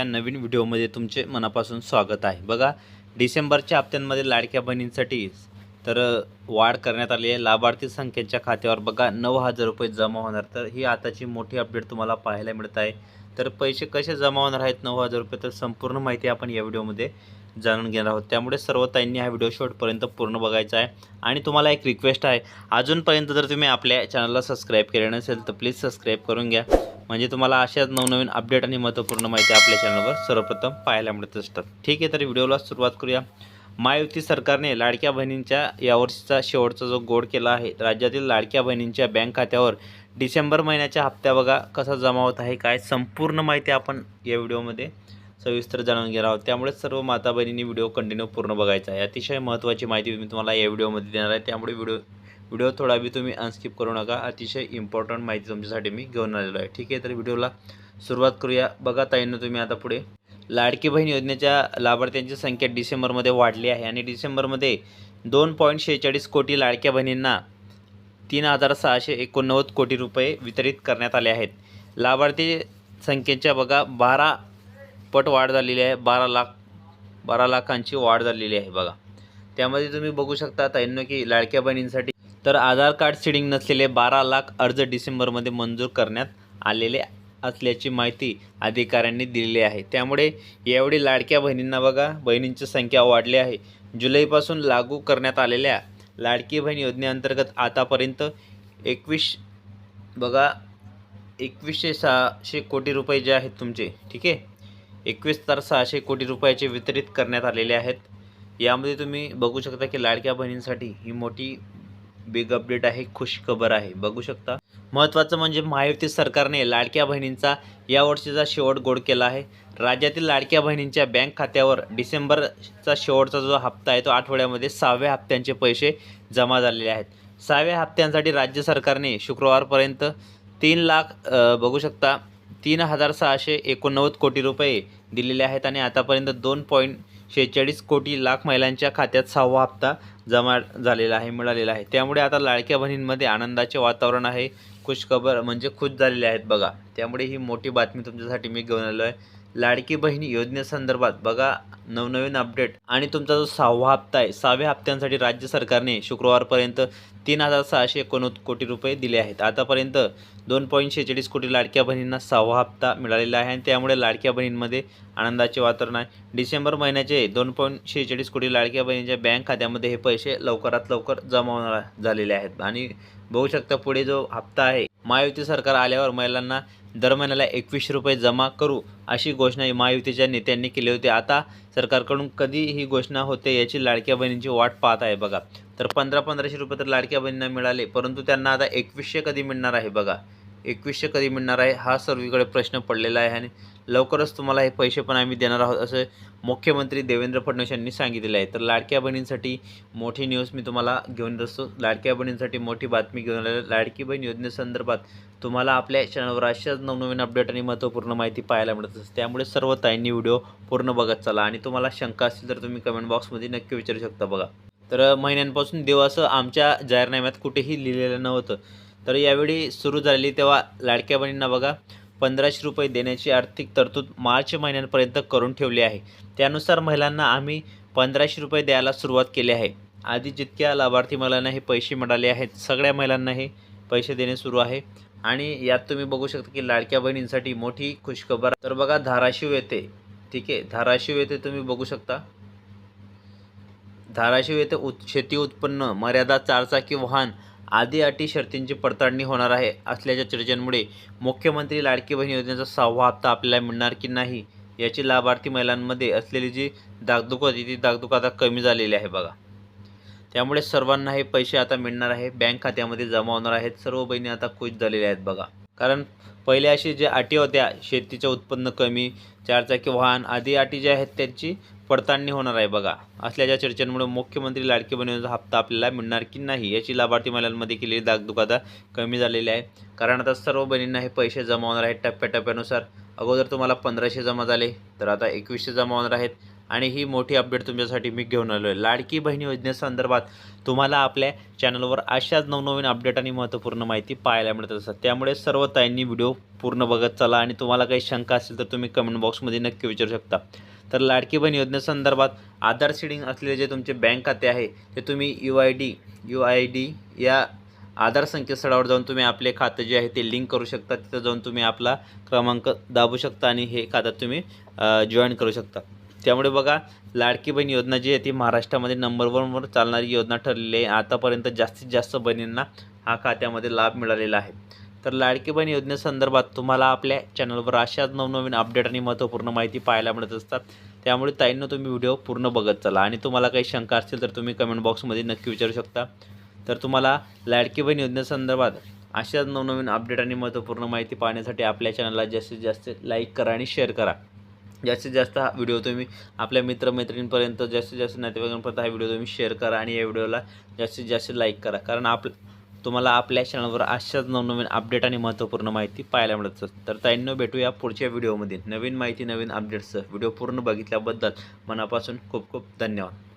या नवीन व्हिडिओमध्ये तुमचे मनापासून स्वागत आहे. बघा डिसेंबरच्या हप्त्यांमध्ये लाडक्या बहिणींसाठी तर वाढ करण्यात आली आहे. लाभार्थी संख्येच्या खात्यावर बघा नऊ हजार रुपये जमा होणार. तर ही आताची मोठी अपडेट तुम्हाला पाहायला मिळत आहे. तर पैसे कसे जमा होणार आहेत नऊ हजार रुपये तर संपूर्ण माहिती आपण या व्हिडिओमध्ये जाणून घेणार आहोत. त्यामुळे सर्व ताईंनी हा व्हिडिओ शेवटपर्यंत पूर्ण बघायचा आहे. आणि तुम्हाला एक रिक्वेस्ट आहे. अजूनपर्यंत जर तुम्ही आपल्या चॅनलला सबस्क्राईब केले नसेल तर प्लीज सबस्क्राईब करून घ्या. म्हणजे तुम्हाला अशाच नवनवीन अपडेट आणि महत्त्वपूर्ण माहिती आपल्या चॅनलवर सर्वप्रथम पाहायला मिळत असतात. ठीक आहे तर व्हिडिओला सुरुवात करूया. महायुती सरकारने लाडक्या बहिणींच्या यावर्षीचा शेवटचा जो गोड केला आहे राज्यातील लाडक्या बहिणींच्या बँक खात्यावर डिसेंबर महिन्याच्या हप्त्या बघा कसा जमा होत आहे. काय संपूर्ण माहिती आपण या व्हिडिओमध्ये सविस्तर जाणून घेणार आहोत त्यामुळे सर्व माता बहिणींनी व्हिडिओ कंटिन्यू पूर्ण बघायचा आहे. अतिशय महत्त्वाची माहिती मी तुम्हाला या व्हिडिओमध्ये देणार आहे. त्यामुळे व्हिडिओ व्हिडिओ थोडा बी तुम्ही अनस्किप करू नका. अतिशय इम्पॉर्टंट माहिती तुमच्यासाठी मी घेऊन आलेलो आहे. ठीक आहे तर व्हिडिओला सुरुवात करूया. बघा ताईनं तुम्ही आता पुढे. लाडकी बहीण योजनेच्या लाभार्थ्यांची संख्या डिसेंबरमध्ये वाढली आहे आणि डिसेंबरमध्ये दोन पॉईंट शेहेचाळीस कोटी लाडक्या बहिणींना तीन हजार सहाशे एकोणनव्वद कोटी रुपये वितरित करण्यात आले आहेत. लाभार्थी संख्येच्या बघा बारा पट वाढ झालेली आहे. बारा लाख बारा लाखांची वाढ झालेली आहे बघा. त्यामध्ये तुम्ही बघू शकता ताईंनो की लाडक्या बहिणींसाठी तर आधार कार्ड सीडिंग नसलेले बारा लाख अर्ज डिसेंबरमध्ये मंजूर करण्यात आलेले असल्याची माहिती अधिकाऱ्यांनी दिलेली आहे. त्यामुळे यावेळी लाडक्या बहिणींना बघा बहिणींची संख्या वाढली आहे. जुलैपासून लागू करण्यात आलेल्या लाडकी बहीण योजनेअंतर्गत आतापर्यंत एकवीस बघा एकवीसशे सहाशे कोटी रुपये जे आहेत तुमचे ठीक आहे? एकवीस हजार सहाशे कोटी रुपयाचे वितरित करण्यात आलेले आहेत. यामध्ये तुम्ही बघू शकता की लाडक्या बहिणींसाठी ही मोठी बिग अपडेट आहे खुश खबर आहे. बघू शकता. महत्त्वाचं म्हणजे महायुती सरकारने लाडक्या बहिणींचा या वर्षीचा शेवट गोड केला आहे. राज्यातील लाडक्या बहिणींच्या बँक खात्यावर डिसेंबरचा शेवटचा जो हप्ता आहे तो आठवड्यामध्ये सहाव्या हप्त्यांचे पैसे जमा झालेले आहेत. सहाव्या हप्त्यांसाठी राज्य सरकारने शुक्रवारपर्यंत तीन लाख बघू शकता तीन हजार सहाशे एकोणनव्वद कोटी रुपये दिलेले आहेत आणि आतापर्यंत दोन पॉईंट शेहेचाळीस कोटी लाख महिलांच्या खात्यात सहावा हप्ता जमा झालेला आहे मिळालेला आहे. त्यामुळे आता लाडक्या बहिणींमध्ये आनंदाचे वातावरण आहे खुशखबर म्हणजे खुश झालेले आहेत बघा. त्यामुळे ही मोठी बातमी तुमच्यासाठी मी घेऊन आलो आहे लाडकी बहीण योजनेसंदर्भात बघा नवनवीन अपडेट. आणि तुमचा जो सहावा हप्ता आहे सहाव्या हप्त्यांसाठी राज्य सरकारने शुक्रवारपर्यंत तीन हजार सहाशे एकोणनव्वद कोटी रुपये दिले आहेत. आतापर्यंत दोन पॉईंट शेहेचाळीस कोटी लाडक्या बहिणींना सहावा हप्ता मिळालेला आहे आणि त्यामुळे लाडक्या बहिणींमध्ये आनंदाचे वातावरण आहे. डिसेंबर महिन्याचे दोन पॉईंट शेहेचाळीस कोटी लाडक्या बहिणींच्या बँक खात्यामध्ये हे पैसे लवकरात लवकर जमा होणार झालेले आहेत. आणि बघू शकता पुढे जो हप्ता आहे महायुती सरकार आल्यावर महिलांना दर महिन्याला एकवीसशे रुपये जमा करू अशी घोषणा महायुतीच्या नेत्यांनी केली होती. आता सरकारकडून कधी ही घोषणा होते याची लाडक्या बहिणींची वाट पाहत आहे बघा. तर पंधरा पंधराशे रुपये तर लाडक्या बहिणींना मिळाले परंतु त्यांना आता एकवीसशे कधी मिळणार आहे बघा. एकवीसशे कधी मिळणार आहे? हा सर्वीकडे प्रश्न पडलेला आहे आणि लवकरच तुम्हाला हे पैसे पण आम्ही देणार आहोत असं मुख्यमंत्री देवेंद्र फडणवीस यांनी सांगितलेलं आहे. तर लाडक्या बहिणींसाठी मोठी न्यूज मी तुम्हाला घेऊन असतो लाडक्या बहिणींसाठी मोठी बातमी घेऊन आलेली लाडकी बहीण योजनेसंदर्भात तुम्हाला आपल्या चॅनलवर अशाच नवनवीन अपडेट आणि महत्त्वपूर्ण माहिती पाहायला मिळत असते. त्यामुळे सर्व ताईंनी व्हिडिओ पूर्ण बघत चला आणि तुम्हाला शंका असतील तर तुम्ही कमेंट बॉक्समध्ये नक्की विचारू शकता बघा. तर महिन्यांपासून देव असं आमच्या जाहीरनाम्यात कुठेही लिहिलेलं नव्हतं. तर यावेळी सुरू झालेली तेव्हा लाडक्या बहिणींना बघा पंधराशे रुपये देण्याची आर्थिक तरतूद मार्च महिन्यांपर्यंत करून ठेवली आहे. त्यानुसार महिलांना आम्ही पंधराशे रुपये द्यायला सुरुवात केली आहे. आधी जितक्या लाभार्थी महिलांना हे पैसे मिळाले आहेत सगळ्या महिलांना हे पैसे देणे सुरू आहे. आणि यात तुम्ही बघू शकता की लाडक्या बहिणींसाठी मोठी खुशखबर. तर बघा धाराशिव येते ठीक आहे धाराशिव येथे तुम्ही बघू शकता. धाराशिव येथे उत शेती उत्पन्न मर्यादा चारचाकी वाहन आदी अटी शर्तींची पडताळणी होणार आहे. असल्याच्या चर्चेमुळे मुख्यमंत्री लाडकी बहीण योजनेचा सहावा हप्ता आपल्याला मिळणार की नाही याची लाभार्थी महिलांमध्ये असलेली जी दागदुख होती ती दागदुख आता कमी झालेली आहे बघा. त्यामुळे सर्वांना हे पैसे आता मिळणार आहे. बँक खात्यामध्ये जमा होणार आहेत. सर्व बहिणी आता खुश झालेल्या आहेत बघा. कारण पहिले अशी जे अटी होत्या शेतीचं उत्पन्न कमी चारचाकी वाहन आदी अटी ज्या आहेत त्यांची पडताळणी होणार आहे बघा. असल्याच्या चर्चेमुळे मुख्यमंत्री लाडकी बहीण हप्ता आपल्याला मिळणार की नाही याची लाभार्थी महिलांमध्ये केलेली दागदुखादा कमी झालेली आहे. कारण आता सर्व बहिणींना हे पैसे जमा होणार आहेत टप्प्याटप्प्यानुसार. अगोदर तुम्हाला पंधराशे जमा झाले तर आता एकवीसशे जमा होणार आहेत. आणि ही मोठी अपडेट तुमच्यासाठी मी घेऊन आलो आहे लाडकी बहिणी योजनेसंदर्भात तुम्हाला आपल्या चॅनलवर अशाच नवनवीन अपडेट आणि महत्त्वपूर्ण माहिती पाहायला मिळत असतात त्यामुळे सर्व ताईंनी व्हिडिओ पूर्ण बघत चला आणि तुम्हाला काही शंका असेल तर तुम्ही कमेंट बॉक्समध्ये नक्की विचारू शकता. तर लाडकी बहीण योजनेसंदर्भात आधार सीडिंग असलेले जे तुमचे बँक खाते आहे ते तुम्ही U I D U I D या आधार संकेतस्थळावर जाऊन तुम्ही आपले खातं जे आहे ते लिंक करू शकता. तिथं जाऊन तुम्ही आपला क्रमांक दाबू शकता आणि हे खात्यात तुम्ही जॉईन करू शकता. त्यामुळे बघा लाडकी बहीण योजना जी आहे ती महाराष्ट्रामध्ये नंबर वनवर चालणारी योजना ठरलेली आहे. आतापर्यंत जास्तीत जास्त बहिणींना हा खात्यामध्ये लाभ मिळालेला आहे. तर लाडकी बहीण योजनेसंदर्भात तुम्हाला आपल्या चॅनलवर अशाच नवनवीन अपडेट आणि महत्त्वपूर्ण माहिती पाहायला मिळत असतात. त्यामुळे ताईंनं तुम्ही व्हिडिओ पूर्ण बघत चला. आणि तुम्हाला काही शंका असतील तर तुम्ही कमेंट बॉक्समध्ये नक्की विचारू शकता. तर तुम्हाला लाडकी बहीण योजनेसंदर्भात अशाच नवनवीन अपडेट आणि महत्त्वपूर्ण माहिती पाहण्यासाठी आपल्या चॅनलला जास्तीत जास्त लाईक करा आणि शेअर करा. जास्तीत जास्त हा व्हिडिओ तुम्ही आपल्या मित्रमैत्रिणींपर्यंत जास्तीत जास्त नातेवाईकांपर्यंत हा व्हिडिओ तुम्ही शेअर करा आणि या व्हिडिओला जास्तीत जास्त लाईक करा. कारण आप तुम्हाला आपल्या चॅनलवर अशाच नवनवीन अपडेट आणि महत्त्वपूर्ण माहिती पाहायला मिळत असते तर ताईंनो भेटूया पुढच्या व्हिडिओमध्ये नवीन माहिती नवीन अपडेट्सचं व्हिडिओ पूर्ण बघितल्याबद्दल मनापासून खूप खूप धन्यवाद.